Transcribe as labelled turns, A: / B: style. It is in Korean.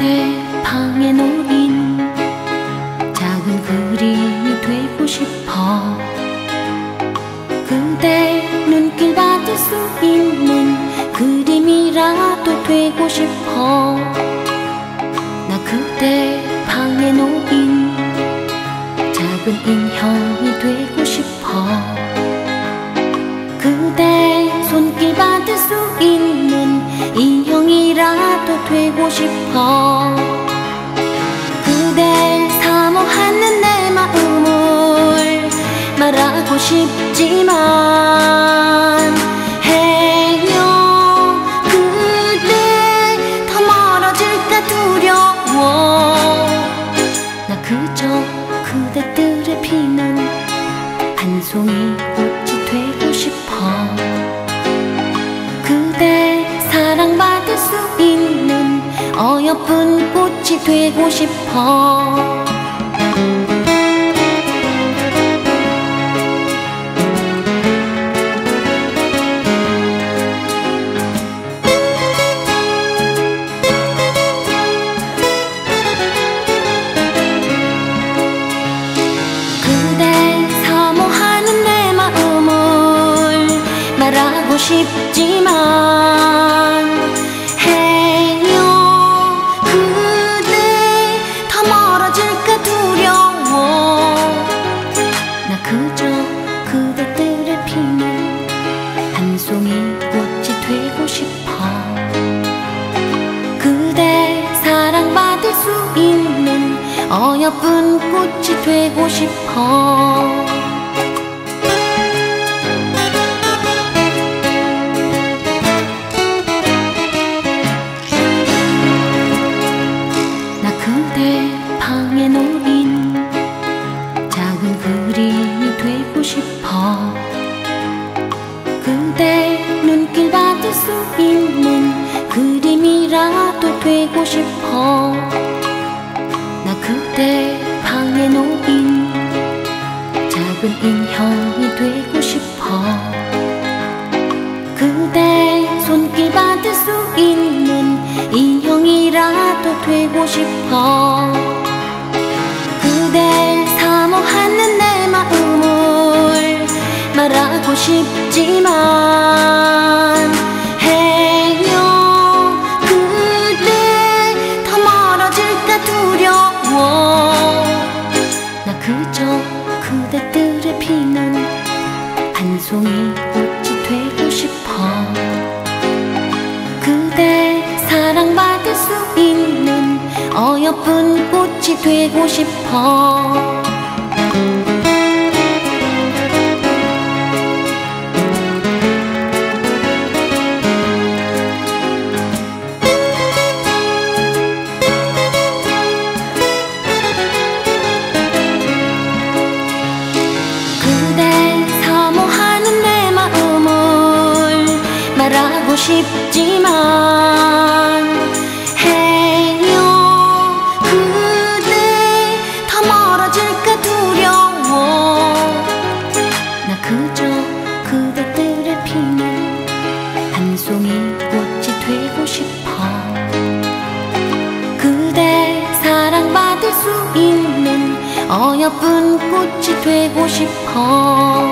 A: 내 방에 놓인 작은 그림이 되고 싶어. 그대 눈길 받을 수 있는 그림이라도 되고 싶어. 나 그대 방에 놓인 작은 인형 되고 싶어. 그댈 사모하는 내 마음을 말하고 싶지만 해요. 그대 더 멀어질까 두려워. 나 그저 그대들의 피는 한 송이 꽃이 되고 싶어 어여쁜 꽃이 되고 싶어. 싶지만 어여쁜 꽃이 되고 싶어. 나 그대 방에 놓인 작은 그림이 되고 싶어. 그대 눈길 받을 수 있는 그림이라도 되고 싶어 작은 인형이 되고 싶어. 그대 손길 받을 수 있는 인형이라도 되고 싶어. 그댈 사모하는 내 마음을 말하고 싶지만 해요. 그대 더 멀어질까 두려워. 나 그저 송이 꽃이 되고 싶어. 그대 사랑받을 수 있는 어여쁜 꽃이 되고 싶어 하고 싶지만 해요. 그대 더 멀어질까 두려워. 나 그저 그대들의 피는 한 송이 꽃이 되고 싶어. 그대 사랑받을 수 있는 어여쁜 꽃이 되고 싶어